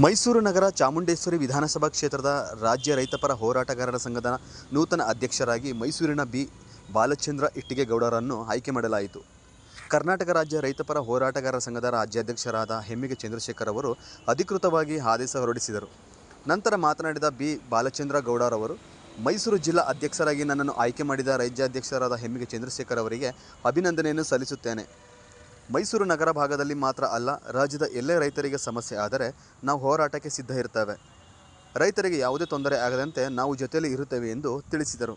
ಮೈಸೂರು ನಗರ ಚಾಮುಂಡೇಶ್ವರಿ ವಿಧಾನಸಭಾ ಕ್ಷೇತ್ರದ ರಾಜ್ಯ ರೈತಪರ ಹೋರಾಟಗಾರರ ಸಂಘದ ನೂತನ ಅಧ್ಯಕ್ಷರಾಗಿ ಮೈಸೂರಿನ ಬಿ. ಬಾಲಚಂದ್ರ ಇಟ್ಟಿಗೆಗೌಡರನ್ನು ಆಯ್ಕೆ ಮಾಡಲಾಯಿತು. ಕರ್ನಾಟಕ ರಾಜ್ಯ ರೈತಪರ ಹೋರಾಟಗಾರರ ಸಂಘದ ರಾಜ್ಯಾಧ್ಯಕ್ಷರಾದ ಹೆಮ್ಮಿಗೆ ಚಂದ್ರಶೇಖರ್ ಅವರು ಅಧಿಕೃತವಾಗಿ ಆದೇಶ ಹೊರಡಿಸಿದರು. ನಂತರ ಮಾತನಾಡಿದ ಬಿ. ಬಾಲಚಂದ್ರ ಗೌಡರವರು, ಮೈಸೂರು ಜಿಲ್ಲಾ ಅಧ್ಯಕ್ಷರಾಗಿ ನನ್ನನ್ನು ಆಯ್ಕೆ ಮಾಡಿದ ರಾಜ್ಯಾಧ್ಯಕ್ಷರಾದ ಹೆಮ್ಮಿಗೆ ಚಂದ್ರಶೇಖರ್ ಅವರಿಗೆ ಅಭಿನಂದನೆಯನ್ನು ಸಲ್ಲಿಸುತ್ತೇನೆ. ಮೈಸೂರು ನಗರ ಭಾಗದಲ್ಲಿ ಮಾತ್ರ ಅಲ್ಲ, ರಾಜ್ಯದ ಎಲ್ಲೇ ರೈತರಿಗೆ ಸಮಸ್ಯೆ ಆದರೆ ನಾವು ಹೋರಾಟಕ್ಕೆ ಸಿದ್ಧ ಇರ್ತೇವೆ. ರೈತರಿಗೆ ಯಾವುದೇ ತೊಂದರೆ ಆಗದಂತೆ ನಾವು ಜೊತೆಯಲ್ಲಿ ಇರುತ್ತೇವೆ ಎಂದು ತಿಳಿಸಿದರು.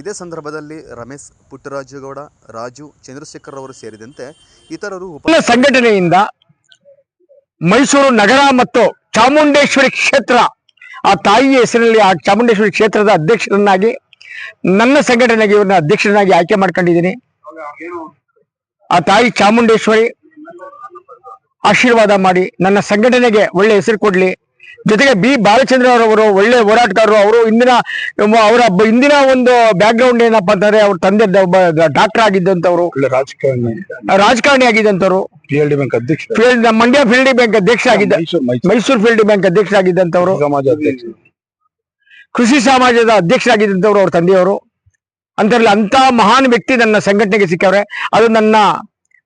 ಇದೇ ಸಂದರ್ಭದಲ್ಲಿ ರಮೇಶ್ ಪುಟ್ಟರಾಜುಗೌಡ, ರಾಜು ಚಂದ್ರಶೇಖರ್ ಅವರು ಸೇರಿದಂತೆ ಇತರರು ಉಪ ಸಂಘಟನೆಯಿಂದ ಮೈಸೂರು ನಗರ ಮತ್ತು ಚಾಮುಂಡೇಶ್ವರಿ ಕ್ಷೇತ್ರ, ಆ ತಾಯಿಯ ಹೆಸರಿನಲ್ಲಿ ಆ ಚಾಮುಂಡೇಶ್ವರಿ ಕ್ಷೇತ್ರದ ಅಧ್ಯಕ್ಷರನ್ನಾಗಿ, ನನ್ನ ಸಂಘಟನೆಗೆ ಇವ್ರನ್ನ ಅಧ್ಯಕ್ಷರನ್ನಾಗಿ ಆಯ್ಕೆ ಮಾಡ್ಕೊಂಡಿದ್ದೀನಿ. ಆ ತಾಯಿ ಚಾಮುಂಡೇಶ್ವರಿ ಆಶೀರ್ವಾದ ಮಾಡಿ ನನ್ನ ಸಂಘಟನೆಗೆ ಒಳ್ಳೆ ಹೆಸರು ಕೊಡ್ಲಿ. ಜೊತೆಗೆ ಬಿ. ಬಾಲಚಂದ್ರ ಅವರವರು ಒಳ್ಳೆ ಹೋರಾಟಗಾರರು. ಅವರು ಇಂದಿನ ಅವರ ಇಂದಿನ ಒಂದು ಬ್ಯಾಕ್ ಗ್ರೌಂಡ್ ಏನಪ್ಪಾ ಅಂತಂದ್ರೆ ಅವ್ರ ತಂದೆ ಡಾಕ್ಟರ್ ಆಗಿದ್ದಂತವ್ರು ರಾಜಕಾರಣಿ. ರಾಜಕಾರಣಿ ಆಗಿದ್ದಂತವ್ರು ಪಿ ಎಲ್ ಡಿ ಬ್ಯಾಂಕ್ ಅಧ್ಯಕ್ಷ. ಮಂಡ್ಯ ಫೀಲ್ಡ್ ಬ್ಯಾಂಕ್ ಅಧ್ಯಕ್ಷ ಆಗಿದ್ದ ಮೈಸೂರು ಫೀಲ್ಡಿ ಬ್ಯಾಂಕ್ ಸಮಾಜ ಅಧ್ಯಕ್ಷ. ಕೃಷಿ ಸಮಾಜದ ಅಧ್ಯಕ್ಷರಾಗಿದ್ದಂತವ್ರು ಅವ್ರ ತಂದೆಯವರು. ಅಂತರಲ್ಲಿ ಅಂತ ಮಹಾನ್ ವ್ಯಕ್ತಿ ನನ್ನ ಸಂಘಟನೆಗೆ ಸಿಕ್ಕವ್ರೆ. ಅದು ನನ್ನ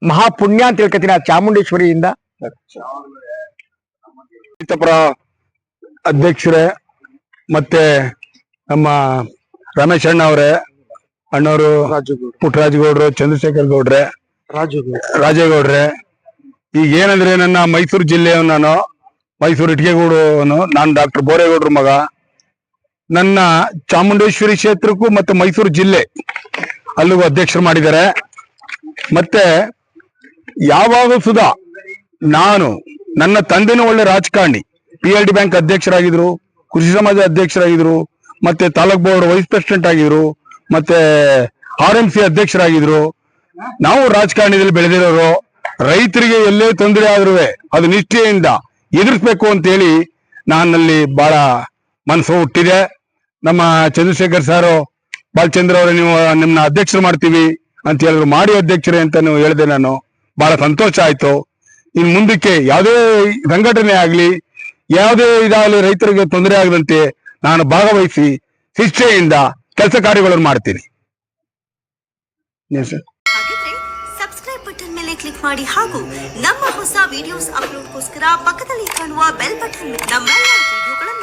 ಮಹಾ ಪುಣ್ಯ ಅಂತ ಹೇಳ್ಕೊತೀನಿ ಆ ಚಾಮುಂಡೇಶ್ವರಿಯಿಂದ. ಅಧ್ಯಕ್ಷರೇ ಮತ್ತೆ ನಮ್ಮ ರಮೇಶ್ ಅಣ್ಣ ಅವರೇ ಅಣ್ಣವರು ಪುಟ್ಟರಾಜಗೌಡ್ರು ಚಂದ್ರಶೇಖರ್ ಗೌಡ್ರೆ ರಾಜೇಗೌಡ್ರೆ. ಈಗ ಏನಂದ್ರೆ ನನ್ನ ಮೈಸೂರು ಜಿಲ್ಲೆಯವನು ನಾನು ಮೈಸೂರು ಇಟ್ಕೆಗೂಡನು ನಾನು ಡಾಕ್ಟರ್ ಬೋರೇಗೌಡ್ರ ಮಗ. ನನ್ನ ಚಾಮುಂಡೇಶ್ವರಿ ಕ್ಷೇತ್ರಕ್ಕೂ ಮತ್ತೆ ಮೈಸೂರು ಜಿಲ್ಲೆ ಅಲ್ಲಿಗೂ ಅಧ್ಯಕ್ಷರು ಮಾಡಿದ್ದಾರೆ. ಮತ್ತೆ ಯಾವಾಗ ಸುಧಾ ನಾನು ನನ್ನ ತಂದೆನೂ ಒಳ್ಳೆ ರಾಜಕಾರಣಿ ಪಿ ಎಲ್ ಡಿ ಬ್ಯಾಂಕ್ ಅಧ್ಯಕ್ಷರಾಗಿದ್ರು, ಕೃಷಿ ಸಮಾಜ ಅಧ್ಯಕ್ಷರಾಗಿದ್ರು, ಮತ್ತೆ ತಾಲೂಕ್ ಬೋರ್ಡ್ ವೈಸ್ ಪ್ರೆಸಿಡೆಂಟ್ ಆಗಿದ್ರು, ಮತ್ತೆ ಆರ್ ಎಂ ಸಿ ಅಧ್ಯಕ್ಷರಾಗಿದ್ರು. ನಾವು ರಾಜಕಾರಣದಲ್ಲಿ ಬೆಳೆದಿರೋರು, ರೈತರಿಗೆ ಎಲ್ಲೇ ತೊಂದರೆ ಆದ್ರೂ ಅದು ನಿಷ್ಠೆಯಿಂದ ಎದುರಿಸ್ಬೇಕು ಅಂತೇಳಿ ನಾನಲ್ಲಿ ಬಹಳ ಮನಸ್ಸು ಹುಟ್ಟಿದೆ. ನಮ್ಮ ಚಂದ್ರಶೇಖರ್ ಸಾರು, ಬಾಲಚಂದ್ರ ಅವರು ನೀವು ನಿಮ್ಮನ್ನ ಅಧ್ಯಕ್ಷರು ಮಾಡ್ತೀವಿ ಅಂತ ಹೇಳಿದ್ರು. ಮಾಡಿ ಅಧ್ಯಕ್ಷರೇ ಅಂತ ನೀವು ಹೇಳಿದೆ ನಾನು. ಬಹಳ ಸಂತೋಷ ಆಯ್ತು. ಇನ್ ಮುಂದಕ್ಕೆ ಯಾವುದೇ ಸಂಘಟನೆ ಆಗ್ಲಿ, ಯಾವುದೇ ಇದಾಗಲಿ ರೈತರಿಗೆ ತೊಂದರೆ ಆಗದಂತೆ ನಾನು ಭಾಗವಹಿಸಿ ಶಿಕ್ಷೆಯಿಂದ ಕೆಲಸ ಕಾರ್ಯಗಳನ್ನು ಮಾಡ್ತೀನಿ. ಸಬ್ಸ್ಕ್ರೈಬ್ ಬಟನ್ ಕ್ಲಿಕ್ ಮಾಡಿ ಹಾಗೂ ನಮ್ಮ ಹೊಸ ವಿಡಿಯೋಸ್ ಅಪ್ಲೋಡ್ಗೋಸ್ಕರ ಪಕ್ಕದಲ್ಲಿ ಕಾಣುವ ಬೆಲ್ ಬಟನ್ ವಿಡಿಯೋಗಳನ್ನ